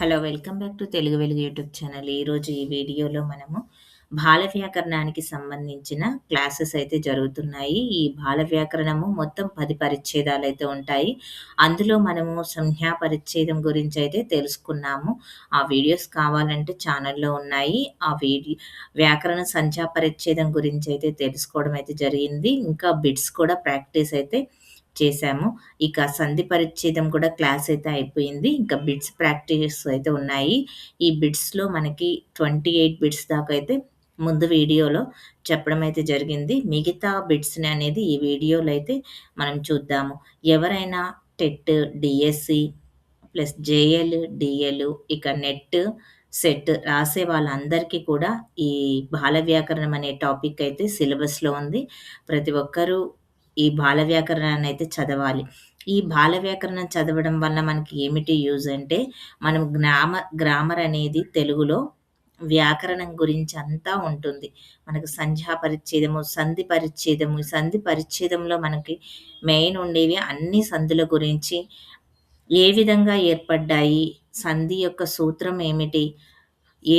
Hello welcome back to Telugu Velugu YouTube channel. ఈరోజు ఈ వీడియోలో మనము బాల వ్యాకరణానికి సంబంధించిన క్లాసెస్ అయితే జరుగుతున్నాయి. ఈ బాల వ్యాకరణము మొత్తం పది పరిచ్ఛేదాలు అయితే ఉంటాయి. అందులో మనము సంజ్ఞా పరిచ్ఛేదం గురించి అయితే తెలుసుకున్నాము. ఆ వీడియోస్ కావాలంటే ఛానల్లో ఉన్నాయి. ఆ వీడియో వ్యాకరణ సంఖ్యా పరిచ్ఛేదం గురించి అయితే తెలుసుకోవడం అయితే జరిగింది. ఇంకా బిట్స్ కూడా ప్రాక్టీస్ అయితే చేశాము. ఇక సంధి పరిచ్ఛేదం కూడా క్లాస్ అయితే అయిపోయింది. ఇంకా బిట్స్ ప్రాక్టీస్ అయితే ఉన్నాయి. ఈ బిట్స్లో మనకి ట్వంటీ ఎయిట్ బిట్స్ దాకా అయితే ముందు వీడియోలో చెప్పడం అయితే జరిగింది. మిగతా బిట్స్ని అనేది ఈ వీడియోలో అయితే మనం చూద్దాము. ఎవరైనా TET DSC plus JL DL ఇక నెట్ సెట్ రాసే వాళ్ళందరికీ కూడా ఈ బాల వ్యాకరణం అనే టాపిక్ అయితే సిలబస్లో ఉంది. ప్రతి ఒక్కరూ ఈ బాల వ్యాకరణాన్ని అయితే చదవాలి. ఈ బాల వ్యాకరణం చదవడం వల్ల మనకి ఏమిటి యూజ్ అంటే మనం గ్రామ గ్రామర్ అనేది తెలుగులో వ్యాకరణం గురించి అంతా ఉంటుంది. మనకు సంధ్యా పరిచ్ఛేదము సంధి పరిచ్ఛేదము సంధి పరిచ్ఛేదంలో మనకి మెయిన్ ఉండేవి అన్ని సంధుల గురించి. ఏ విధంగా ఏర్పడ్డాయి సంధి యొక్క సూత్రం ఏమిటి ఏ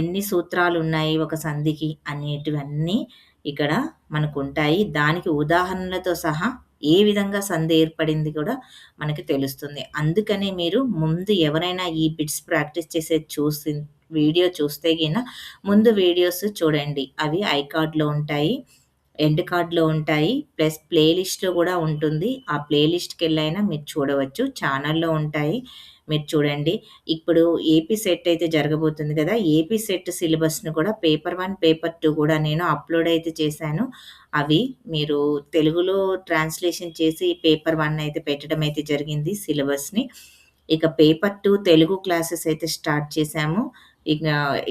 ఎన్ని సూత్రాలు ఉన్నాయి ఒక సంధికి అనేటివన్నీ ఇక్కడ మనకు ఉంటాయి దానికి ఉదాహరణలతో సహా ఏ విధంగా సంధి ఏర్పడింది కూడా మనకి తెలుస్తుంది. అందుకనే మీరు ముందు ఎవరైనా ఈ బిట్స్ ప్రాక్టీస్ చేసే చూసి వీడియో చూస్తే గిన ముందు వీడియోస్ చూడండి. అవి ఐ కార్డ్లో ఉంటాయి ఎండ్ కార్డ్లో ఉంటాయి ప్లస్ ప్లేలిస్ట్లో కూడా ఉంటుంది. ఆ ప్లేలిస్ట్కి వెళ్ళైనా మీరు చూడవచ్చు. ఛానల్లో ఉంటాయి. మీరు చూడండి. ఇప్పుడు ఏపీ సెట్ అయితే జరగబోతుంది కదా. ఏపీ సెట్ సిలబస్ను కూడా పేపర్ వన్ పేపర్ టూ కూడా నేను అప్లోడ్ అయితే చేశాను. అవి మీరు తెలుగులో ట్రాన్స్లేషన్ చేసి పేపర్ వన్ అయితే పెట్టడం అయితే జరిగింది సిలబస్ని ఇక పేపర్ టూ తెలుగు క్లాసెస్ అయితే స్టార్ట్ చేశాము. ఇక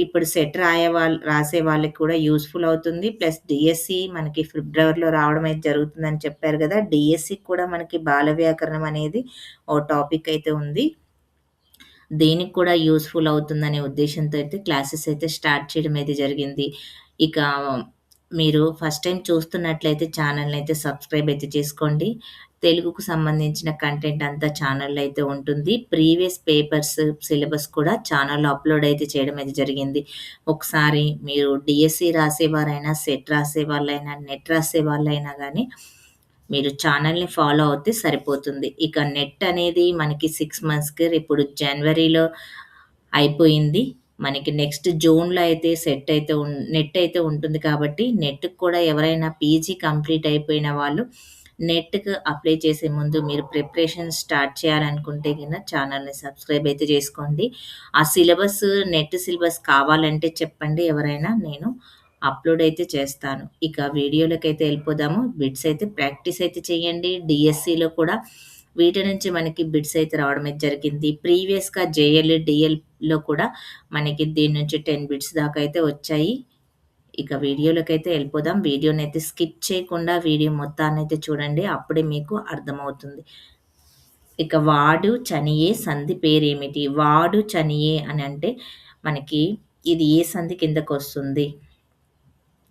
ఇప్పుడు సెట్ రాయే వాళ్ళు రాసే వాళ్ళకి కూడా యూస్ఫుల్ అవుతుంది. ప్లస్ డిఎస్సి మనకి ఫిబ్రవరిలో రావడం అయితే జరుగుతుందని చెప్పారు కదా. డిఎస్సి కూడా మనకి బాల వ్యాకరణం అనేది ఓ టాపిక్ అయితే ఉంది. దేనికి కూడా యూస్ఫుల్ అవుతుందనే ఉద్దేశంతో అయితే క్లాసెస్ అయితే స్టార్ట్ చేయడం అయితే జరిగింది. ఇక మీరు ఫస్ట్ టైం చూస్తున్నట్లయితే ఛానల్ని అయితే సబ్స్క్రైబ్ అయితే చేసుకోండి. తెలుగుకు సంబంధించిన కంటెంట్ అంతా ఛానల్లో అయితే ఉంటుంది. ప్రీవియస్ పేపర్స్ సిలబస్ కూడా ఛానల్లో అప్లోడ్ అయితే చేయడం అయితే జరిగింది. ఒకసారి మీరు డిఎస్సి రాసేవారైనా సెట్ రాసే వాళ్ళైనా నెట్ రాసే వాళ్ళైనా కానీ మీరు ఛానల్ని ఫాలో అవుతే సరిపోతుంది ఇక నెట్ అనేది మనకి సిక్స్ మంత్స్కి ఇప్పుడు జనవరిలో అయిపోయింది మనకి నెక్స్ట్ జూన్లో అయితే సెట్ అయితే నెట్ అయితే ఉంటుంది కాబట్టి నెట్కి కూడా ఎవరైనా పీజీ కంప్లీట్ అయిపోయిన వాళ్ళు నెట్‌కి అప్లై చేసే ముందు మీరు ప్రిపరేషన్ స్టార్ట్ చేయాలనుకుంటే కన్నా ఛానల్‌ని సబ్స్క్రైబ్ అయితే చేసుకోండి. ఆ సిలబస్ నెట్ సిలబస్ కావాలంటే చెప్పండి ఎవరైనా నేను అప్‌లోడ్ అయితే చేస్తాను. ఇక వీడియోలోకైతే వెళ్ళిపోదాము. బిట్స్ అయితే ప్రాక్టీస్ అయితే చేయండి. డిఎస్సిలో కూడా వీటి నుంచి మనకి బిట్స్ అయితే రావడం అయితే జరిగింది. ప్రీవియస్‌గా జేఎల్, డిఎల్‌లో కూడా మనకి దీని నుంచి టెన్ బిట్స్ దాకా అయితే వచ్చాయి. ఇక వీడియోలోకైతే వెళ్ళిపోదాం వీడియోని అయితే స్కిప్ చేయకుండా వీడియో మొత్తాన్ని అయితే చూడండి అప్పుడే మీకు అర్థమవుతుంది ఇక వాడు చనియే సంధి పేరేమిటి వాడు చనియే అని అంటే మనకి ఇది ఏ సంధి కిందకు వస్తుంది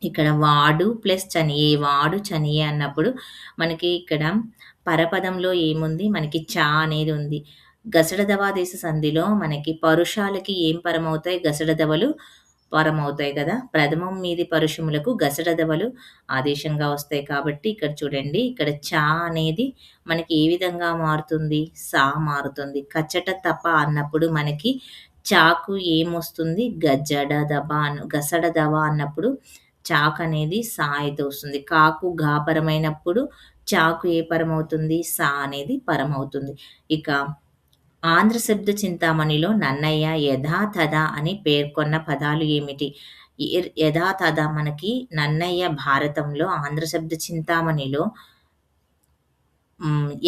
ఇక్కడ వాడు ప్లస్ చనియే వాడు చనియే అన్నప్పుడు మనకి ఇక్కడ పరపదంలో ఏముంది? మనకి చా అనేది ఉంది. గసడదవాదేశ సంధిలో మనకి పరుషాలకి ఏం పరమవుతాయి? గసడదవలు పరమవుతాయి కదా? ప్రథమం మీది పరుషములకు గసడదవలు ఆదేశంగా వస్తాయి కాబట్టి ఇక్కడ చూడండి ఇక్కడ చా అనేది మనకి ఏ విధంగా మారుతుంది? సా మారుతుంది. కచ్చట తప అన్నప్పుడు మనకి చాకు ఏమొస్తుంది? గజ్జడ దబ అన్న గసడ దవ అన్నప్పుడు చాకు అనేది సా అయితే వస్తుంది. కాకు గాపరమైనప్పుడు చాకు ఏ పరమవుతుంది? సా అనేది పరమవుతుంది. ఇక ఆంధ్ర శబ్ద చింతామణిలో నన్నయ్య యథాతథ అని పేర్కొన్న పదాలు ఏమిటి? యథాతథ మనకి నన్నయ్య భారతంలో ఆంధ్ర శబ్ద చింతామణిలో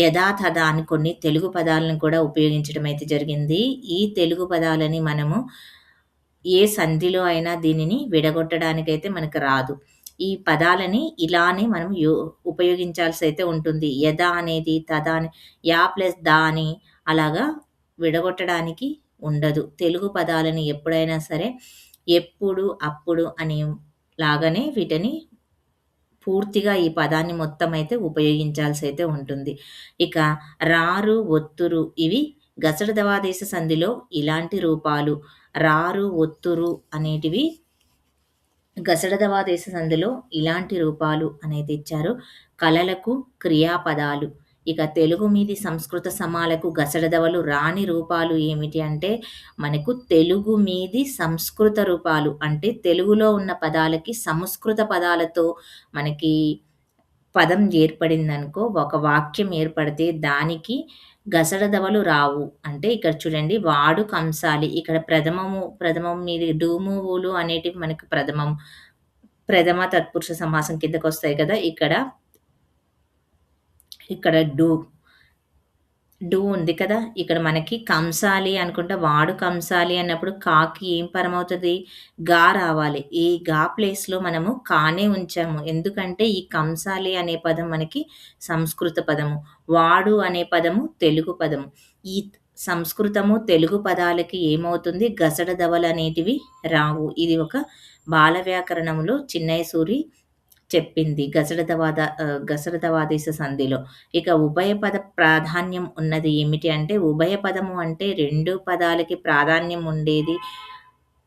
యథాతథ అని కొన్ని తెలుగు పదాలను కూడా ఉపయోగించడం అయితే జరిగింది. ఈ తెలుగు పదాలని మనము ఏ సంధిలో అయినా దీనిని విడగొట్టడానికైతే మనకు రాదు. ఈ పదాలని ఇలానే మనం యో ఉపయోగించాల్సి అయితే ఉంటుంది. యద అనేది తదా అని యా ప్లస్ దా అని అలాగా విడగొట్టడానికి ఉండదు. తెలుగు పదాలని ఎప్పుడైనా సరే ఎప్పుడు అప్పుడు అని లాగానే వీటిని పూర్తిగా ఈ పదాన్ని మొత్తం అయితే ఉపయోగించాల్సి అయితే ఉంటుంది. ఇక రారు ఒత్తురు ఇవి గసడ దవాదేశ సంధిలో ఇలాంటి రూపాలు రారు ఒత్తురు అనేటివి గసడదవా దేశ సంధిలో ఇలాంటి రూపాలు అనేది ఇచ్చారు కళలకు క్రియాపదాలు. ఇక తెలుగు మీది సంస్కృత సమాలకు గసడదవలు రాని రూపాలు ఏమిటి అంటే మనకు తెలుగు మీది సంస్కృత రూపాలు అంటే తెలుగులో ఉన్న పదాలకి సంస్కృత పదాలతో మనకి పదం ఏర్పడిందనుకో ఒక వాక్యం ఏర్పడితే దానికి గసడదవలు రావు. అంటే ఇక్కడ చూడండి వాడు కంసాలి. ఇక్కడ ప్రథమము ప్రథమం మీది డూమువులు అనేటివి మనకి ప్రథమం ప్రథమ తత్పురుష సమాసం కిందకు వస్తాయి కదా. ఇక్కడ ఇక్కడ డు డూ ఉంది కదా. ఇక్కడ మనకి కంసాలి అనుకుంటే వాడు కంసాలి అన్నప్పుడు కాకి ఏం పరమవుతుంది? గా రావాలి. ఈ గా ప్లేస్లో మనము కానే ఉంచాము. ఎందుకంటే ఈ కంసాలి అనే పదం మనకి సంస్కృత పదము. వాడు అనే పదము తెలుగు పదము. ఈ సంస్కృతము తెలుగు పదాలకి ఏమవుతుంది? గసడ దవలు అనేటివి రావు. ఇది ఒక బాల వ్యాకరణములో చిన్నయ్య సూరి చెప్పింది. గసడతవాద గసడతవాదేశ సంధిలో. ఇక ఉభయ పద ప్రాధాన్యం ఉన్నది ఏమిటి అంటే ఉభయ పదము అంటే రెండు పదాలకి ప్రాధాన్యం ఉండేది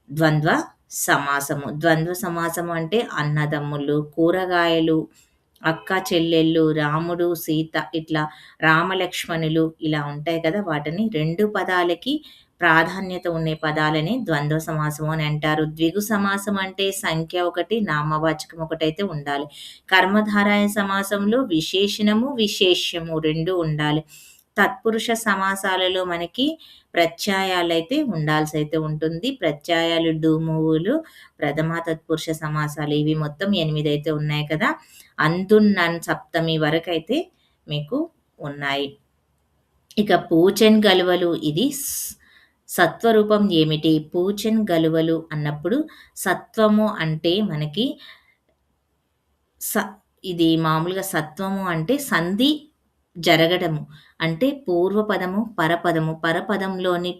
ద్వంద్వ సమాసము. ద్వంద్వ సమాసము అంటే అన్నదమ్ములు కూరగాయలు అక్క చెల్లెళ్ళు రాముడు సీత ఇట్లా రామలక్ష్మణులు ఇలా ఉంటాయి కదా. వాటిని రెండు పదాలకి ప్రాధాన్యత ఉండే పదాలని ద్వంద్వ సమాసం అని అంటారు. ద్విగు సమాసం అంటే సంఖ్య ఒకటి నామవాచకం ఒకటైతే ఉండాలి. కర్మధారాయ సమాసంలో విశేషణము విశేష్యము రెండు ఉండాలి. తత్పురుష సమాసాలలో మనకి ప్రత్యయాలు అయితే ఉండాల్సి అయితే ఉంటుంది. ప్రత్యయాలు డూమువులు ప్రథమ తత్పురుష సమాసాలు ఇవి మొత్తం ఎనిమిది అయితే ఉన్నాయి కదా. అందున్నన్ సప్తమి వరకు అయితే మీకు ఉన్నాయి. ఇక పూచన్ గలువలు ఇది సత్వరూపం ఏమిటి? పూచన్ గలువలు అన్నప్పుడు సత్వము అంటే మనకి స ఇది మామూలుగా సత్వము అంటే సంధి జరగడము. అంటే పూర్వపదము పరపదము. పరపదంలోని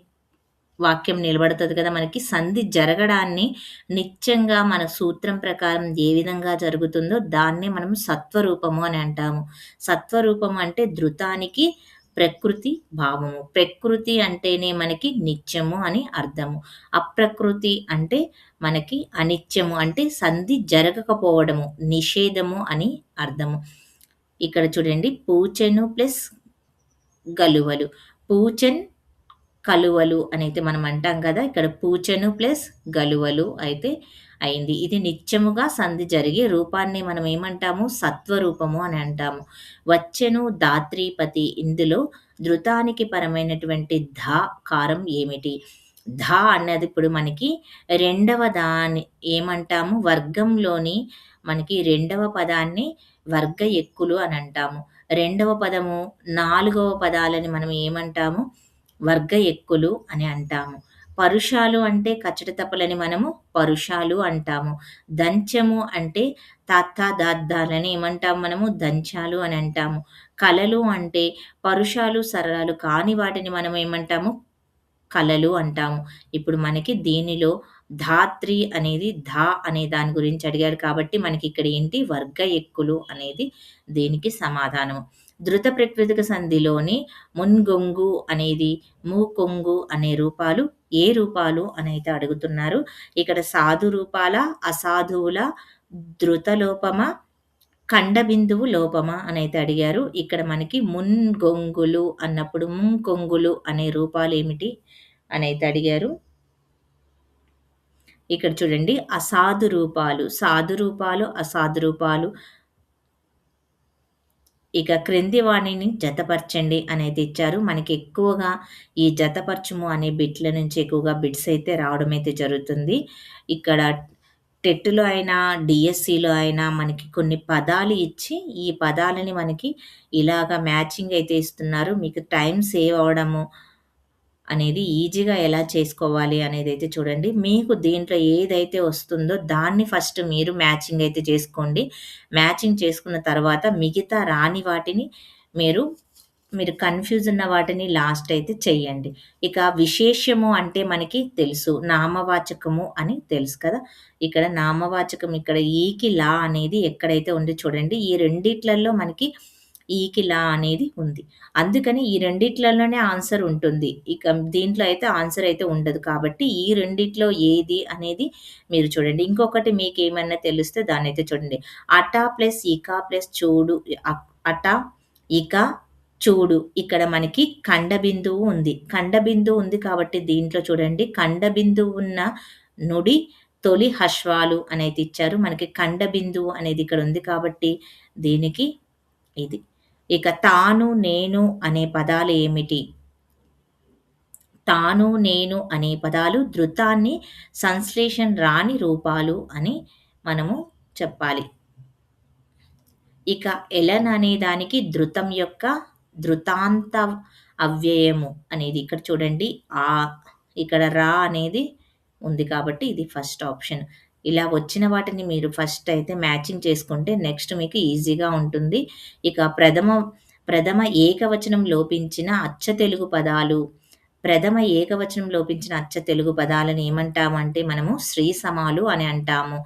వాక్యం నిలబడుతుంది కదా మనకి. సంధి జరగడాన్ని నిత్యంగా మన సూత్రం ప్రకారం ఏ విధంగా జరుగుతుందో దాన్నే మనం సత్వరూపము అని అంటాము. సత్వరూపము అంటే ధృతానికి ప్రకృతి భావము. ప్రకృతి అంటేనే మనకి నిత్యము అని అర్థము. అప్రకృతి అంటే మనకి అనిత్యము అంటే సంధి జరగకపోవడము నిషేధము అని అర్థము. ఇక్కడ చూడండి పూచెను ప్లస్ గలువలు. పూచెన్ కలువలు అనేది మనం అంటాం కదా ఇక్కడ పూచెను ప్లస్ గలువలు అయితే అయింది. ఇది నిత్యముగా సంధి జరిగే రూపాన్ని మనం ఏమంటాము? సత్వరూపము అని అంటాము. వచ్చెను దాత్రీపతి ఇందులో ధృతానికి పరమైనటువంటి ధ కారం ఏమిటి? ధ అన్నది ఇప్పుడు మనకి రెండవ దాని ఏమంటాము? వర్గంలోని మనకి రెండవ పదాన్ని వర్గ ఎక్కులు అని అంటాము. రెండవ పదము నాలుగవ పదాలని మనం ఏమంటాము? వర్గ ఎక్కులు అని అంటాము. పరుషాలు అంటే కచ్చట తప్పలని మనము పరుషాలు అంటాము. దంచము అంటే తాత దాద్దాలని ఏమంటాము మనము? దంచాలు అని అంటాము. కళలు అంటే పరుషాలు సరళాలు కాని వాటిని మనం ఏమంటాము? కళలు అంటాము. ఇప్పుడు మనకి దీనిలో ధాత్రి అనేది ధా అనే దాని గురించి అడిగాడు కాబట్టి మనకి ఇక్కడ ఏంటి? వర్గ ఎక్కులు అనేది దీనికి సమాధానము. ధృత ప్రకృతిక సంధిలోని మున్గొంగు అనేది మూకొంగు అనే రూపాలు ఏ రూపాలు అనైతే అడుగుతున్నారు. ఇక్కడ సాధు రూపాల అసాధువుల ధృతలోపమా ఖండబిందువు లోపమా అనైతే అడిగారు. ఇక్కడ మనకి మున్గొంగులు అన్నప్పుడు ముంకొంగులు అనే రూపాలు ఏమిటి అనైతే అడిగారు. ఇక్కడ చూడండి అసాధు రూపాలు సాధు రూపాలు అసాధు రూపాలు ఇక క్రింది వాణిని జతపరచండి అనేది ఇచ్చారు. మనకి ఎక్కువగా ఈ జతపరచుము అనే బిట్ల నుంచి ఎక్కువగా బిట్స్ అయితే రావడం అయితే జరుగుతుంది. ఇక్కడ టెట్లో అయినా డిఎస్సిలో అయినా మనకి కొన్ని పదాలు ఇచ్చి ఈ పదాలని మనకి ఇలాగా మ్యాచింగ్ అయితే ఇస్తున్నారు. మీకు టైం సేవ్ అవ్వడము అనేది ఈజీగా ఎలా చేసుకోవాలి అనేది అయితే చూడండి. మీకు దీంట్లో ఏదైతే వస్తుందో దాన్ని ఫస్ట్ మీరు మ్యాచింగ్ అయితే చేసుకోండి. మ్యాచింగ్ చేసుకున్న తర్వాత మిగతా రాని వాటిని మీరు మీరు కన్ఫ్యూజ్ ఉన్న వాటిని లాస్ట్ అయితే చెయ్యండి. ఇక విశేషము అంటే మనకి తెలుసు నామవాచకము అని తెలుసు కదా. ఇక్కడ నామవాచకం ఇక్కడ ఈకి లా అనేది ఎక్కడైతే ఉంది చూడండి. ఈ రెండిట్లలో మనకి ఈకిలా అనేది ఉంది. అందుకని ఈ రెండిట్లలోనే ఆన్సర్ ఉంటుంది. ఇక దీంట్లో అయితే ఆన్సర్ అయితే ఉండదు. కాబట్టి ఈ రెండిట్లో ఏది అనేది మీరు చూడండి. ఇంకొకటి మీకు ఏమన్నా తెలిస్తే దాన్నైతే చూడండి. అటా ప్లస్ ఇకా ప్లస్ చూడు అటా అట, ఇక, చూడు ఇక్కడ మనకి ఖండ బిందువు ఉంది. ఖండ బిందువు ఉంది కాబట్టి దీంట్లో చూడండి ఖండ బిందువు ఉన్న నుడి తొలి హశ్వాలు అనేది ఇచ్చారు. మనకి ఖండ బిందువు అనేది ఇక్కడ ఉంది కాబట్టి దీనికి ఇది. ఇక తాను, నేను అనే పదాలు ఏమిటి? తాను, నేను అనే పదాలు ధృతాన్ని సంశ్లేషణ రాని రూపాలు అని మనము చెప్పాలి. ఇక ఎలన్ అనే దానికి ధృతం యొక్క ధృతాంత అవ్యయము అనేది ఇక్కడ చూడండి. ఆ ఇక్కడ రా అనేది ఉంది కాబట్టి ఇది ఫస్ట్ ఆప్షన్. ఇలా వచ్చిన వాటిని మీరు ఫస్ట్ అయితే మ్యాచింగ్ చేసుకుంటే నెక్స్ట్ మీకు ఈజీగా ఉంటుంది. ఇక ప్రథమ ప్రథమ ఏకవచనం లోపించిన అచ్చ తెలుగు పదాలు ప్రథమ ఏకవచనం లోపించిన అచ్చ తెలుగు పదాలను ఏమంటామంటే మనము శ్రీ సమాలు అని అంటాము.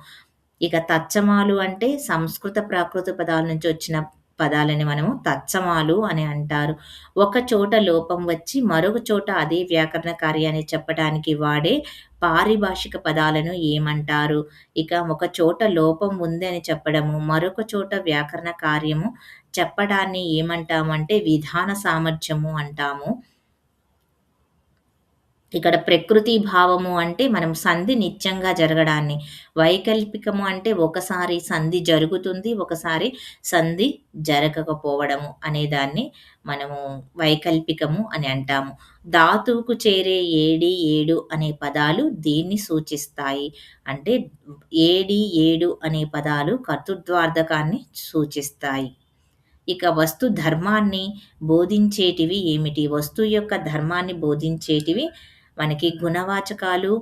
ఇక తచ్చమాలు అంటే సంస్కృత ప్రాకృత పదాల నుంచి వచ్చిన పదాలని మనము తచ్చమాలు అని అంటారు. ఒక చోట లోపం వచ్చి మరొక చోట అదే వ్యాకరణ కార్యాన్ని చెప్పడానికి వాడే పారిభాషిక పదాలను ఏమంటారు? ఇక ఒక చోట లోపం ఉంది అని చెప్పడము, మరొక చోట వ్యాకరణ కార్యము చెప్పడాన్ని ఏమంటామంటే విధాన సామర్థ్యము అంటాము. ఇక్కడ ప్రకృతి భావము అంటే మనం సంధి నిత్యంగా జరగడాన్ని. వైకల్పికము అంటే ఒకసారి సంధి జరుగుతుంది. ఒకసారి సంధి జరగకపోవడము అనేదాన్ని మనము వైకల్పికము అని అంటాము. ధాతువుకు చేరే ఏడి, ఏడు అనే పదాలు దీన్ని సూచిస్తాయి. అంటే ఏడి, ఏడు అనే పదాలు కర్తృత్వార్థకాన్ని సూచిస్తాయి. ఇక వస్తు ధర్మాన్ని బోధించేటివి ఏమిటి? వస్తువు యొక్క ధర్మాన్ని బోధించేటివి మనకి గుణవాచకాలు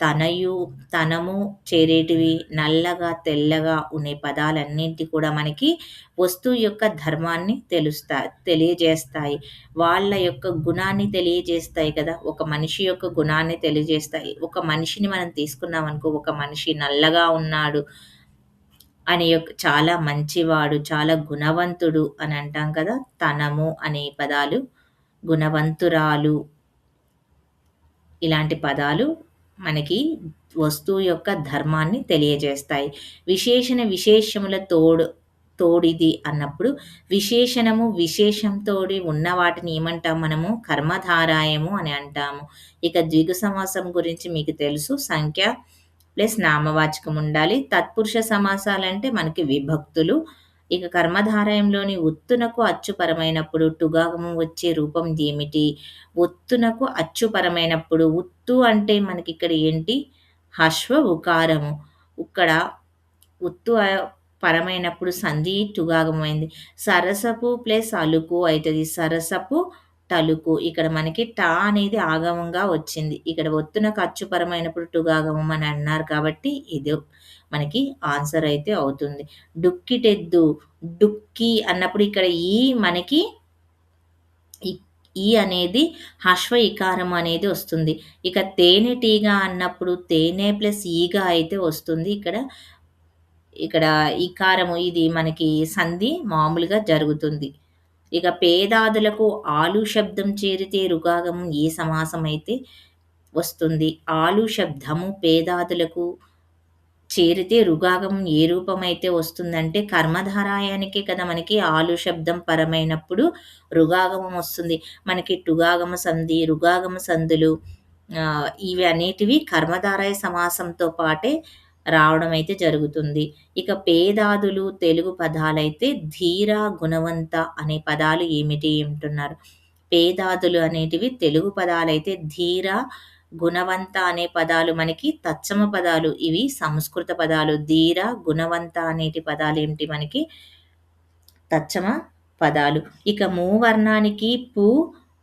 తనయు, తనము చేరేటివి నల్లగా, తెల్లగా ఉండే పదాలన్నింటి కూడా మనకి వస్తువు యొక్క ధర్మాన్ని తెలుస్తా తెలియజేస్తాయి. వాళ్ళ యొక్క గుణాన్ని తెలియజేస్తాయి కదా! ఒక మనిషి యొక్క గుణాన్ని తెలియజేస్తాయి. ఒక మనిషిని మనం తీసుకున్నాం అనుకో ఒక మనిషి నల్లగా ఉన్నాడు అనే యొక్క చాలా మంచివాడు, చాలా గుణవంతుడు అని అంటాం కదా! తనము అనే పదాలు గుణవంతురాలు ఇలాంటి పదాలు మనకి వస్తువు యొక్క ధర్మాన్ని తెలియజేస్తాయి. విశేషణ విశేషముల తోడు తోడిది అన్నప్పుడు విశేషణము విశేషంతోడి ఉన్న వాటిని ఏమంటాం మనము కర్మధారాయము అని అంటాము. ఇక ద్విగు సమాసం గురించి మీకు తెలుసు. సంఖ్య ప్లస్ నామవాచకం ఉండాలి. తత్పురుష సమాసాలంటే మనకి విభక్తులు. ఇక కర్మధారయంలోని ఉత్తునకు అచ్చుపరమైనప్పుడు టుగాగము వచ్చే రూపం ఏమిటి? ఒత్తునకు అచ్చుపరమైనప్పుడు ఉత్తు అంటే మనకి ఇక్కడ ఏంటి? హశ్వ ఉకారము. ఇక్కడ ఉత్తు పరమైనప్పుడు సంధి టుగాగమైంది. సరసపు ప్లస్ అలుకు అవుతుంది సరసపు టలుకు. ఇక్కడ మనకి ట అనేది ఆగమంగా వచ్చింది. ఇక్కడ ఒత్తున ఖర్చుపరమైనప్పుడు టుగాగమం అని అన్నారు కాబట్టి ఇది మనకి ఆన్సర్ అయితే అవుతుంది. డుక్కిటెద్దు, డుక్కి అన్నప్పుడు ఇక్కడ ఈ మనకి ఈ అనేది హశ్వ ఇకారం అనేది వస్తుంది. ఇక తేనెటీగ అన్నప్పుడు తేనె ప్లస్ ఈగా అయితే వస్తుంది. ఇక్కడ ఇక్కడ ఇకారము ఇది మనకి సంధి మామూలుగా జరుగుతుంది. ఇక పేదాదులకు ఆలు శబ్దం చేరితే రుగాగమం ఏ సమాసం అయితే వస్తుంది? ఆలు శబ్దము పేదాదులకు చేరితే రుగాగం ఏ రూపమైతే వస్తుందంటే కర్మధారాయానికే కదా మనకి ఆలు శబ్దం పరమైనప్పుడు రుగాగమం వస్తుంది. మనకి టుగాగమ సంధి, రుగాగమ సంధులు ఇవి అనేటివి కర్మధారాయ సమాసంతో పాటే రావడం అయితే జరుగుతుంది. ఇక పేదాదులు తెలుగు పదాలైతే ధీర, గుణవంత అనే పదాలు ఏమిటి ఏమిటున్నారు పేదాదులు అనేటివి తెలుగు పదాలైతే ధీర, గుణవంత అనే పదాలు మనకి తచ్చమ పదాలు. ఇవి సంస్కృత పదాలు. ధీర, గుణవంత అనేటి పదాలు ఏమిటి మనకి తచ్చమ పదాలు. ఇక మూవర్ణానికి పూ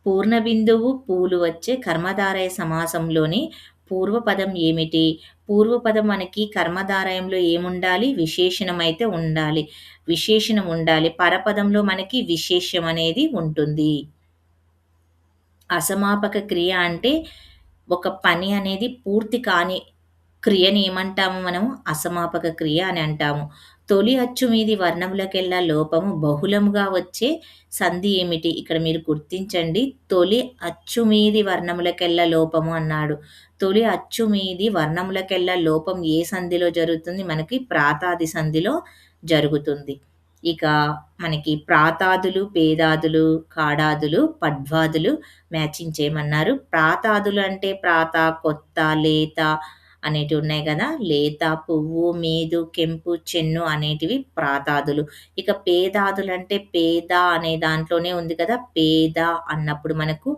పూర్ణ బిందువు, పూలు వచ్చే కర్మధారయ సమాసంలోని పూర్వపదం ఏమిటి? పూర్వపదం మనకి కర్మధారయంలో ఏముండాలి? విశేషణం అయితే ఉండాలి. విశేషణం ఉండాలి. పరపదంలో మనకి విశేష్యం అనేది ఉంటుంది. అసమాపక క్రియ అంటే ఒక పని అనేది పూర్తి కాని క్రియని ఏమంటాము మనము? అసమాపక క్రియ అని అంటాము. తొలి అచ్చు మీది వర్ణములకెల్లా లోపము బహుళముగా వచ్చే సంధి ఏమిటి? ఇక్కడ మీరు గుర్తించండి. తొలి అచ్చు మీది వర్ణములకెల్లా లోపము అన్నాడు. తొలి అచ్చు మీది వర్ణములకెల్లా లోపం ఏ సంధిలో జరుగుతుంది? మనకి ప్రాతాది సంధిలో జరుగుతుంది. ఇక మనకి ప్రాతాదులు, పేదాదులు, కాడాదులు, పడ్వాదులు మ్యాచింగ్ చేయమన్నారు. ప్రాతాదులు అంటే ప్రాత, కొత్త, లేత అనేటివి ఉన్నాయి కదా! లేత, పువ్వు, మేదు, కెంపు, చెన్ను అనేటివి ప్రాతాదులు. ఇక పేదాదులు అంటే పేద అనే దాంట్లోనే ఉంది కదా! పేద అన్నప్పుడు మనకు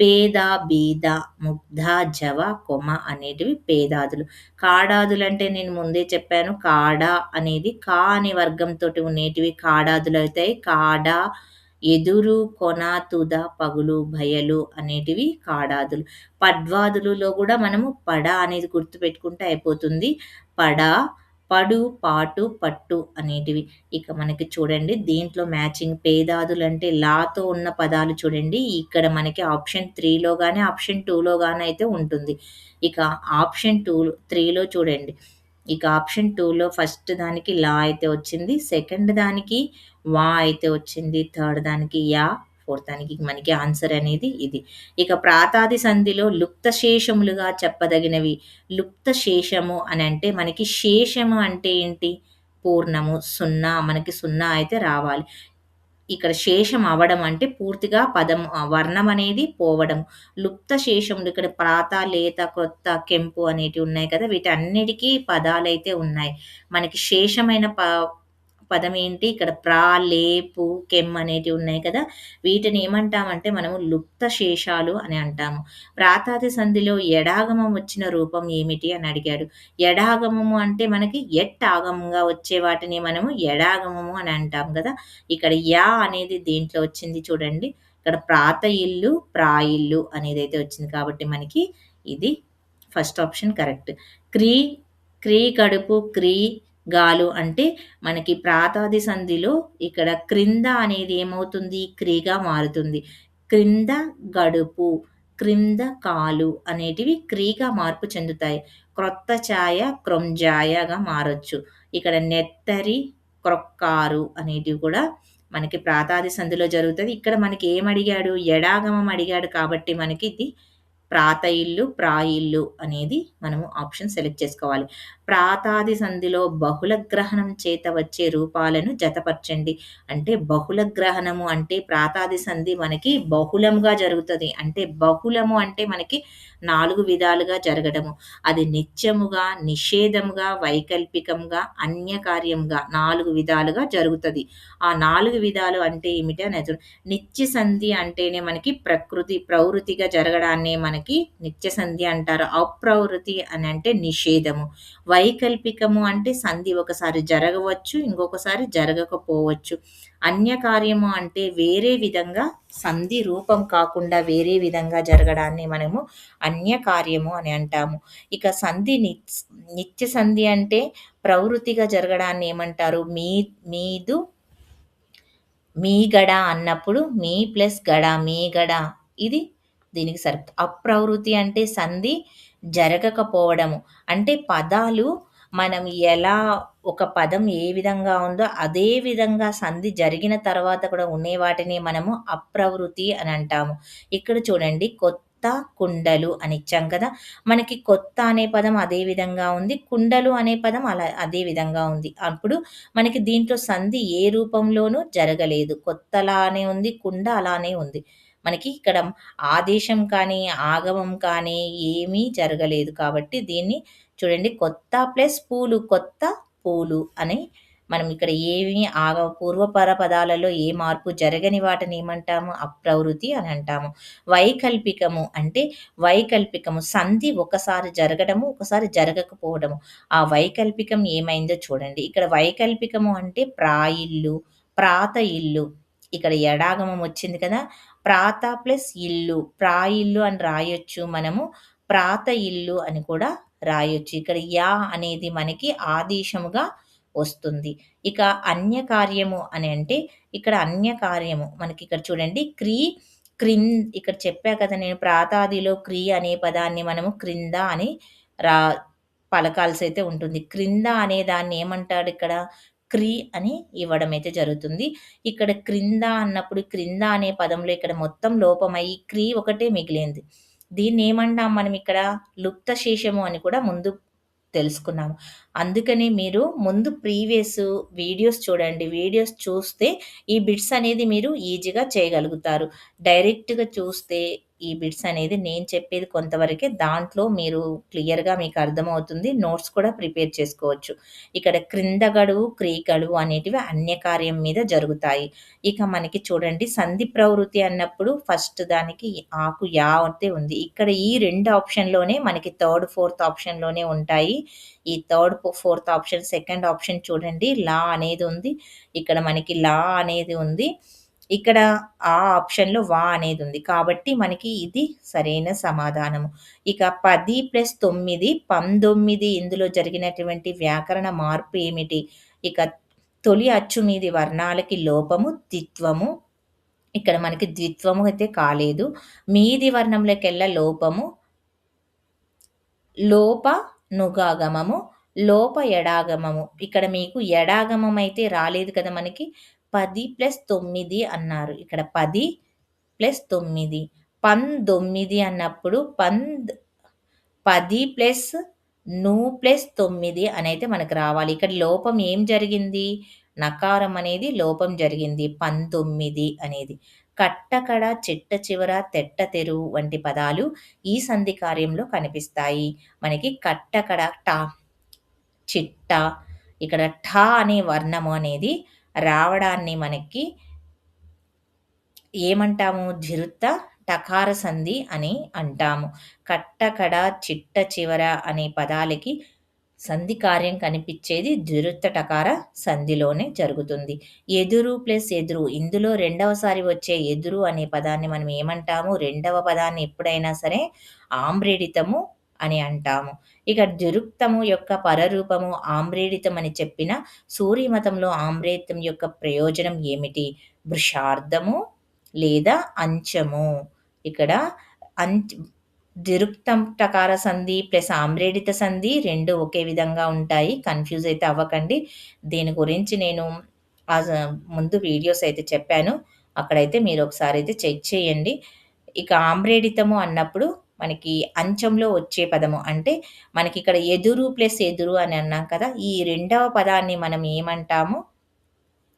పేద, బీద, ముగ్ధ, జవ, కొమ అనేటివి పేదాదులు. కాడాదులు అంటే నేను ముందే చెప్పాను. కాడ అనేది కా అనే వర్గంతో ఉండేటివి కాడాదులు అవుతాయి. కాడ, ఎదురు, కొన, తుద, పగులు, భయలు అనేటివి కాడాదులు. పడ్వాదులలో కూడా మనము పడ అనేది గుర్తుపెట్టుకుంటే అయిపోతుంది. పడ, పడు, పాటు, పట్టు అనేటివి. ఇక మనకి చూడండి దీంట్లో మ్యాచింగ్ పేదాదులు అంటే లాతో ఉన్న పదాలు చూడండి. ఇక్కడ మనకి ఆప్షన్ త్రీలో కానీ ఆప్షన్ టూలో కానీ అయితే ఉంటుంది. ఇక ఆప్షన్ టూ త్రీలో చూడండి. ఇక ఆప్షన్ టూలో ఫస్ట్ దానికి లా అయితే వచ్చింది. సెకండ్ దానికి వా అయితే వచ్చింది. థర్డ్ దానికి యా, ఫోర్త్ దానికి మనకి ఆన్సర్ అనేది ఇది. ఇక ప్రాతాది సంధిలో లుప్త శేషములుగా చెప్పదగినవి. లుప్త శేషము అని అంటే మనకి శేషము అంటే ఏంటి? పూర్ణము, సున్నా మనకి సున్నా అయితే రావాలి. ఇక్కడ శేషం అవ్వడం అంటే పూర్తిగా పదం వర్ణం అనేది పోవడం. లుప్త శేషములు ఇక్కడ ప్రాత, లేత, కొత్త, కెంపు అనేటివి ఉన్నాయి కదా! వీటన్నిటికీ పదాలైతే ఉన్నాయి. మనకి శేషమైన ప పదం ఏంటి? ఇక్కడ ప్రా, లేపు కెమ్ అనేటివి ఉన్నాయి కదా! వీటిని ఏమంటామంటే మనము లుప్త శేషాలు అని అంటాము. ప్రాతాది సంధిలో ఎడాగమం వచ్చిన రూపం ఏమిటి అని అడిగాడు. ఎడాగమము అంటే మనకి ఎట్ ఆగమంగా వచ్చే వాటిని మనము ఎడాగమము అని అంటాం కదా! ఇక్కడ యా అనేది దేంట్లో వచ్చింది చూడండి. ఇక్కడ ప్రాత ఇల్లు, ప్రా ఇల్లు అయితే వచ్చింది కాబట్టి మనకి ఇది ఫస్ట్ ఆప్షన్ కరెక్ట్. క్రీ, క్రీ కడుపు, క్రీ గాలు అంటే మనకి ప్రాతాది సంధిలో ఇక్కడ క్రింద అనేది ఏమవుతుంది? క్రీగా మారుతుంది. క్రింద గడుపు, క్రింద కాలు అనేటివి క్రీగా మార్పు చెందుతాయి. క్రొత్త ఛాయ, క్రొంజాయగా మారొచ్చు. ఇక్కడ నెత్తరి, క్రొక్కారు అనేటివి కూడా మనకి ప్రాతాది సంధిలో జరుగుతుంది ఇక్కడ మనకి ఏమడిగాడు? ఎడాగమం అడిగాడు కాబట్టి మనకి ఇది ప్రాత ఇల్లు, ప్రా ఇల్లు అనేది మనము ఆప్షన్ సెలెక్ట్ చేసుకోవాలి. ప్రాతాది సంధిలో బహుళ గ్రహణం చేత వచ్చే రూపాలను జతపరచండి. అంటే బహుళ గ్రహణము అంటే ప్రాతాది సంధి మనకి బహుళంగా జరుగుతుంది అంటే బహుళము అంటే మనకి నాలుగు విధాలుగా జరగడము. అది నిత్యముగా, నిషేధముగా, వైకల్పికంగా, అన్యకార్యంగా నాలుగు విధాలుగా జరుగుతుంది ఆ నాలుగు విధాలు అంటే ఏమిటి అనేది నిత్య సంధి అంటేనే మనకి ప్రకృతి ప్రవృత్తిగా జరగడాన్నే మనకి నిత్య సంధి అంటారు. అప్రవృత్తి అని అంటే నిషేధము. వైకల్పికము అంటే సంధి ఒకసారి జరగవచ్చు, ఇంకొకసారి జరగకపోవచ్చు. అన్యకార్యము అంటే వేరే విధంగా సంధి రూపం కాకుండా వేరే విధంగా జరగడాన్ని మనము అన్యకార్యము అని అంటాము. ఇక సంధి నిత్య సంధి అంటే ప్రవృత్తిగా జరగడాన్ని ఏమంటారు? మీ మీదు మీ గడ అన్నప్పుడు మీ ప్లస్ గడ మీ గడ ఇది దీనికి సరి అప్రవృత్తి అంటే సంధి జరగకపోవడము. అంటే పదాలు మనం ఎలా ఒక పదం ఏ విధంగా ఉందో అదే విధంగా సంధి జరిగిన తర్వాత కూడా ఉండే వాటిని మనము అప్రవృత్తి అని అంటాము. ఇక్కడ చూడండి కొత్త కుండలు అని ఇచ్చాం కదా! మనకి కొత్త అనే పదం అదే విధంగా ఉంది. కుండలు అనే పదం అలా అదే విధంగా ఉంది. అప్పుడు మనకి దీంట్లో సంధి ఏ రూపంలోనూ జరగలేదు. కొత్తలానే ఉంది. కుండ అలానే ఉంది. మనకి ఇక్కడ ఆదేశం కానీ, ఆగమం కానీ ఏమీ జరగలేదు. కాబట్టి దీన్ని చూడండి కొత్త ప్లస్ పూలు కొత్త పూలు అని మనం ఇక్కడ ఏమి ఆగ పూర్వపర పదాలలో ఏ మార్పు జరగని వాటిని ఏమంటాము? అప్రవృత్తి అని అంటాము. వైకల్పికము అంటే వైకల్పికము సంధి ఒకసారి జరగడము, ఒకసారి జరగకపోవడము. ఆ వైకల్పికం ఏమైందో చూడండి. ఇక్కడ వైకల్పికము అంటే ప్రాయిల్లు, ప్రాత ఇల్లు. ఇక్కడ ఎడాగమం వచ్చింది కదా! ప్రాత ప్లస్ ఇల్లు, ప్రాయిల్లు అని రాయొచ్చు మనము. ప్రాత ఇల్లు అని కూడా రాయొచ్చు. ఇక్కడ యా అనేది మనకి ఆదేశముగా వస్తుంది. ఇక అన్యకార్యము అని అంటే ఇక్కడ అన్యకార్యము మనకి ఇక్కడ చూడండి క్రీ క్రిన్ ఇక్కడ చెప్పా కదా నేను ప్రాతాదిలో క్రీ అనే పదాన్ని మనము క్రింద అని రా పలకాల్సి అయితే ఉంటుంది. క్రింద అనే దాన్ని ఏమంటాడు ఇక్కడ? క్రీ అని ఇవ్వడం అయితే జరుగుతుంది. ఇక్కడ క్రింద అన్నప్పుడు క్రింద అనే పదంలో ఇక్కడ మొత్తం లోపమై క్రీ ఒకటే మిగిలింది. దీన్ని ఏమంటాం మనం ఇక్కడ లుప్త శేషము అని కూడా ముందు తెలుసుకున్నాము. అందుకని మీరు ముందు ప్రీవియస్ వీడియోస్ చూడండి. వీడియోస్ చూస్తే ఈ బిట్స్ అనేది మీరు ఈజీగా చేయగలుగుతారు. డైరెక్ట్‌గా చూస్తే ఈ బిట్స్ అనేది నేను చెప్పేది కొంతవరకే. దాంట్లో మీరు క్లియర్‌గా మీకు అర్థమవుతుంది. నోట్స్ కూడా ప్రిపేర్ చేసుకోవచ్చు. ఇక్కడ క్రింద గడువు, క్రీ గడువు అనేటివి అన్యకార్యం మీద జరుగుతాయి. ఇక మనకి చూడండి సంధి ప్రవృత్తి అన్నప్పుడు ఫస్ట్ దానికి ఆకు యా అయితే ఉంది. ఇక్కడ ఈ రెండు ఆప్షన్‌లోనే మనకి థర్డ్, ఫోర్త్ ఆప్షన్‌లోనే ఉంటాయి. ఈ third, fourth option second option చూడండి లా అనేది ఉంది. ఇక్కడ మనకి లా అనేది ఉంది. ఇక్కడ ఆ ఆప్షన్‌లో వా అనేది ఉంది. కాబట్టి మనకి ఇది సరైన సమాధానము. ఇక పది ప్లస్ 9 19 ఇందులో జరిగినటువంటి వ్యాకరణ మార్పు ఏమిటి? ఇక తొలి అచ్చు మీది వర్ణాలకి లోపము, ద్విత్వము. ఇక్కడ మనకి ద్విత్వము అయితే కాలేదు. మీది వర్ణంలోకెల్లా లోపము. లోప నుగాగమము, లోప ఎడాగమము. ఇక్కడ మీకు ఎడాగమం అయితే రాలేదు కదా మనకి. పది ప్లస్ తొమ్మిది అన్నారు. ఇక్కడ పది ప్లస్ తొమ్మిది పందొమ్మిది అన్నప్పుడు పంద్ పది ప్లస్ను ప్లస్ తొమ్మిది అనైతే మనకు రావాలి. ఇక్కడ లోపం ఏం జరిగింది? నకారం అనేది లోపం జరిగింది. 19 అనేది. కట్టకడ, చిట్ట చివర, తెట్ట తెరువు వంటి పదాలు ఈ సంధి కార్యంలో కనిపిస్తాయి. మనకి కట్టకడ ట, చిట్ట ఇక్కడ ఠా అనే వర్ణము అనేది రావడాన్ని మనకి ఏమంటాము? ధిరుత్త టకార సంధి అని అంటాము. కట్టకడ, చిట్ట చివర అనే పదాలకి సంధి కార్యం కనిపించేది ద్విరుత్త టకార సంధిలోనే జరుగుతుంది. ఎదురు ప్లస్ ఎదురు ఇందులో రెండవసారి వచ్చే ఎదురు అనే పదాన్ని మనం ఏమంటాము? రెండవ పదాన్ని ఎప్పుడైనా సరే ఆమ్రేడితము అని అంటాము. ఇక ద్విరుక్తము యొక్క పరరూపము ఆమ్రేడితం అని చెప్పిన సూర్యమతంలో ఆమ్రేడితం యొక్క ప్రయోజనం ఏమిటి? వృషార్థము లేదా అంచము. ఇక్కడ అంచ్ ద్విరుక్తం టకార సంధి ప్లస్ ఆమ్రేడిత సంధి రెండు ఒకే విధంగా ఉంటాయి. కన్‌ఫ్యూజ్ అయితే అవ్వకండి. దీని గురించి నేను ముందు వీడియోస్ అయితే చెప్పాను. అక్కడైతే మీరు ఒకసారి అయితే చెక్ చేయండి. ఇక ఆమ్రేడితము అన్నప్పుడు మనకి అంచంలో వచ్చే పదము. అంటే మనకి ఇక్కడ ఎదురు ప్లస్ ఎదురు అని అన్నాం కదా! ఈ రెండవ పదాన్ని మనం ఏమంటాము?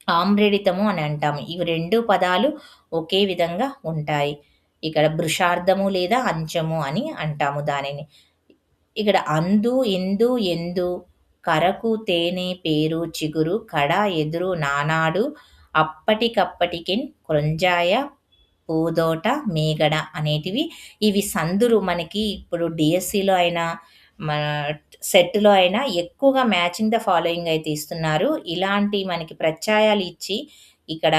ఆమ్రేడితము అని అంటాము. ఇవి రెండు పదాలు ఒకే విధంగా ఉంటాయి. ఇక్కడ బృషార్థము లేదా అంచము అని అంటాము దానిని. ఇక్కడ అందు, ఇందు, ఎందు, కరకు, తేనె, పేరు, చిగురు, కడ, ఎదురు, నానాడు, అప్పటికప్పటికిన్, క్రొంజాయ, పూదోట, మీగడ అనేటివి ఇవి సందులు మనకి ఇప్పుడు డిఎస్సిలో అయినా, మన సెట్‌లో అయినా ఎక్కువగా మ్యాచింగ్ ద ఫాలోయింగ్ అయితే ఇస్తున్నారు. ఇలాంటి మనకి ప్రత్యయాలు ఇచ్చి ఇక్కడ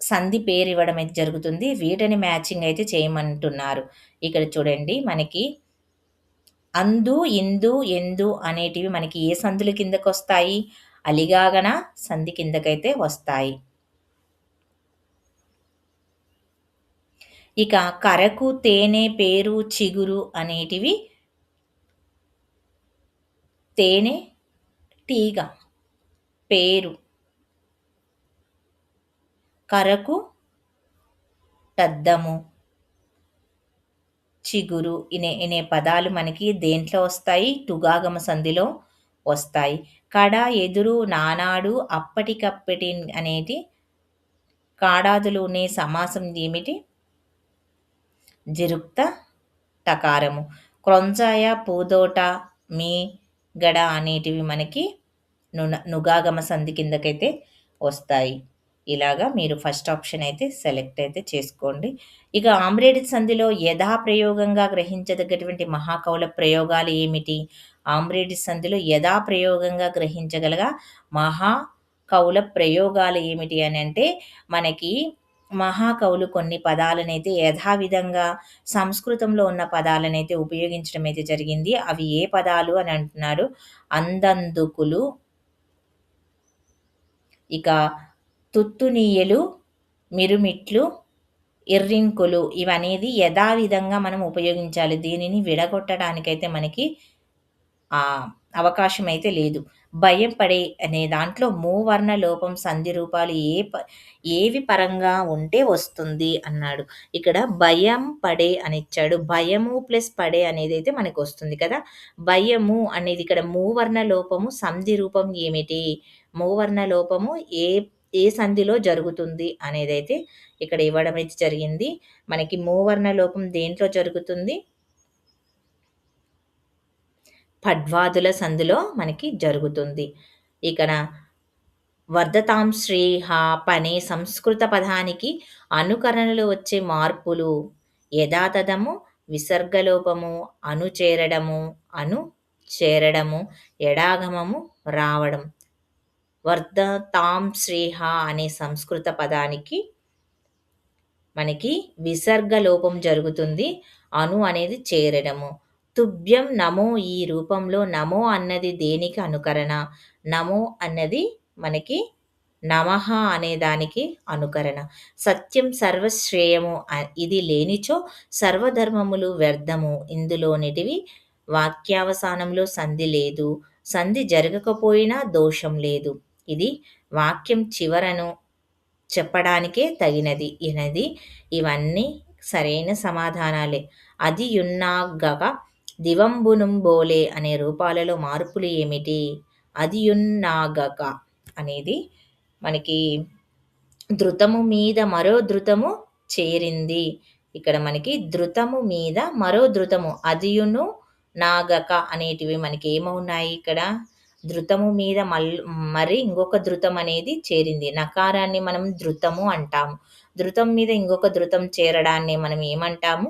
సంధి పేరు ఇవ్వడం అయితే జరుగుతుంది. వీటిని మ్యాచింగ్ అయితే చేయమంటున్నారు. ఇక్కడ చూడండి మనకి అందు, ఇందు, ఎందు అనేటివి మనకి ఏ సందుల కిందకొస్తాయి? అలిగాగన సంధి కిందకైతే వస్తాయి. ఇక కరకు, తేనె, పేరు, చిగురు అనేటివి తేనె, తీగ, పేరు. కరకు పెద్దము చిగురు ఇనే ఇనే పదాలు మనకి దేంట్లో వస్తాయి? తుగాగమ సంధిలో వస్తాయి. కడ, ఎదురు, నానాడు, అప్పటికప్పటి అనేటి కాడాదులు అనే సమాసం ఏమిటి? జిరుక్త టకారము. క్రొంజాయ, పూదోట, మీ, గడ అనేటివి మనకి నున నుగాగమ సంధి కిందకైతే వస్తాయి. ఇలాగా మీరు ఫస్ట్ ఆప్షన్ అయితే సెలెక్ట్ అయితే చేసుకోండి. ఇక ఆమ్రేడి సంధిలో యథాప్రయోగంగా గ్రహించదగ్గటువంటి మహాకవుల ప్రయోగాలు ఏమిటి? ఆమ్రేడి సంధిలో యథాప్రయోగంగా గ్రహించగలగా మహాకవుల ప్రయోగాలు ఏమిటి అని అంటే మనకి మహాకవులు కొన్ని పదాలనైతే యథావిధంగా సంస్కృతంలో ఉన్న పదాలనైతే ఉపయోగించడం అయితే జరిగింది. అవి ఏ పదాలు అని అంటున్నారు? అందందుకులు ఇక తుత్తునీయలు మిరుమిట్లు, ఇర్రింకులు ఇవనేది యథావిధంగా మనం ఉపయోగించాలి. దీనిని విడగొట్టడానికైతే మనకి అవకాశం అయితే లేదు. భయం పడే అనే దాంట్లో మూవర్ణ లోపం సంధి రూపాలు ఏ ప ఏవి పరంగా ఉంటే వస్తుంది అన్నాడు. ఇక్కడ భయం పడే అని ఇచ్చాడు భయము ప్లస్ పడే అనేది అయితే మనకు వస్తుంది కదా. భయము అనేది ఇక్కడ మూవర్ణ లోపము సంధి రూపం ఏమిటి? మూవర్ణ లోపము ఏ ఏ సంధిలో జరుగుతుంది అనేది అయితే ఇక్కడ ఇవ్వడం అయితే జరిగింది. మనకి మూవర్ణ లోపం దేంట్లో జరుగుతుంది? పడ్వాదుల సందులో మనకి జరుగుతుంది. ఇక్కడ వర్ధతాం శ్రీహ పనే సంస్కృత పదానికి అనుకరణలో వచ్చే మార్పులు యథాతథము విసర్గలోపము అను చేరడము అను చేరడము ఎడాగమము రావడం. వర్ధతాం శ్రీహ అనే సంస్కృత పదానికి మనకి విసర్గ లోపం జరుగుతుంది. అను అనేది చేరడము. తుభ్యం నమో ఈ రూపంలో నమో అన్నది దేనికి అనుకరణ? నమో అన్నది మనకి నమః అనే దానికి అనుకరణ. సత్యం సర్వశ్రేయము ఇది లేనిచో సర్వధర్మములు వ్యర్థము. ఇందులోనిటివి వాక్యావసానంలో సంధి లేదు. సంధి జరగకపోయినా దోషం లేదు. ఇది వాక్యం చివరను చెప్పడానికే తగినది. ఇనది ఇవన్నీ సరైన సమాధానాలే. అది యున్నాగక దివంబునుంబోలే అనే రూపాలలో మార్పులు ఏమిటి? అదియున్నాగక అనేది మనకి ధృతము మీద మరో ధృతము చేరింది. ఇక్కడ మనకి ధృతము మీద మరో ధృతము అదియును నాగక అనేటివి మనకి ఏమవున్నాయి ఇక్కడ? ధృతము మీద మల్ మరి ఇంకొక ధృతం అనేది చేరింది. నకారాన్ని మనం ధృతము అంటాము. ధృతం మీద ఇంకొక ధృతం చేరడాన్ని మనం ఏమంటాము?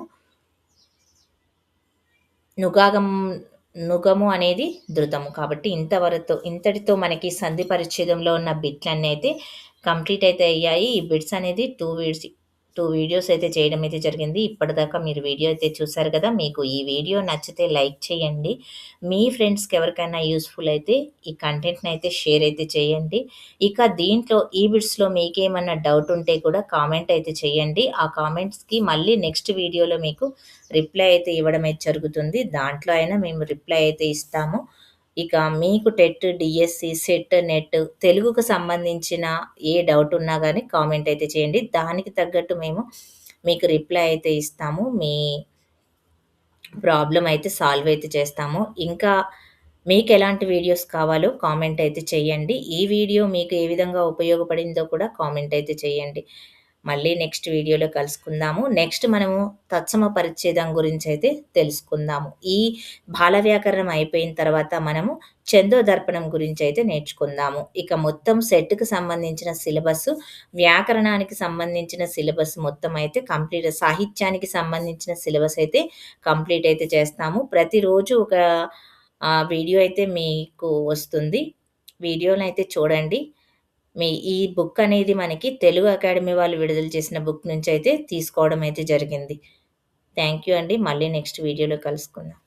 నుగాగం నుగము అనేది ధృతము. కాబట్టి ఇంతవరతో ఇంతటితో మనకి సంధి పరిచ్ఛేదంలో ఉన్న బిట్లన్నీ అయితే కంప్లీట్ అయితే అయ్యాయి. ఈ బిట్స్ అనేది టూ బిట్స్ టూ వీడియోస్ అయితే చేయడం అయితే జరిగింది. ఇప్పటిదాకా మీరు వీడియో అయితే చూసారు కదా మీకు ఈ వీడియో నచ్చితే లైక్ చేయండి. మీ ఫ్రెండ్స్కి ఎవరికైనా యూస్ఫుల్ అయితే ఈ కంటెంట్ని అయితే షేర్ అయితే చేయండి. ఇక దీంట్లో ఈ బిట్స్లో మీకేమన్నా డౌట్ ఉంటే కూడా కామెంట్ అయితే చేయండి. ఆ కామెంట్స్కి మళ్ళీ నెక్స్ట్ వీడియోలో మీకు రిప్లై అయితే ఇవ్వడం అయితే జరుగుతుంది. దాంట్లో అయినా మేము రిప్లై అయితే ఇస్తాము. ఇక మీకు టెట్ డిఎస్సి సెట్ నెట్ తెలుగుకు సంబంధించిన ఏ డౌట్ ఉన్నా కానీ కామెంట్ అయితే చేయండి. దానికి తగ్గట్టు మేము మీకు రిప్లై అయితే ఇస్తాము. మీ ప్రాబ్లం అయితే సాల్వ్ అయితే చేస్తాము. ఇంకా మీకు ఎలాంటి వీడియోస్ కావాలో కామెంట్ అయితే చేయండి. ఈ వీడియో మీకు ఏ విధంగా ఉపయోగపడిందో కూడా కామెంట్ అయితే చేయండి. మళ్ళీ నెక్స్ట్ వీడియోలో కలుసుకుందాము. నెక్స్ట్ మనము తత్సమ పరిచ్ఛేదం గురించి అయితే తెలుసుకుందాము. ఈ బాల వ్యాకరణం అయిపోయిన తర్వాత మనము చందో దర్పణం గురించి అయితే నేర్చుకుందాము. ఇక మొత్తం సెట్కి సంబంధించిన సిలబస్ వ్యాకరణానికి సంబంధించిన సిలబస్ మొత్తం అయితే కంప్లీట్ సాహిత్యానికి సంబంధించిన సిలబస్ అయితే కంప్లీట్ అయితే చేస్తాము. ప్రతిరోజు ఒక వీడియో అయితే మీకు వస్తుంది. వీడియోని అయితే చూడండి. మీ ఈ బుక్ అనేది మనకి తెలుగు అకాడమీ వాళ్ళు విడుదల చేసిన బుక్ నుంచి అయితే తీసుకోవడం అయితే జరిగింది. థ్యాంక్ యూ అండి. మళ్ళీ నెక్స్ట్ వీడియోలో కలుసుకుందాం.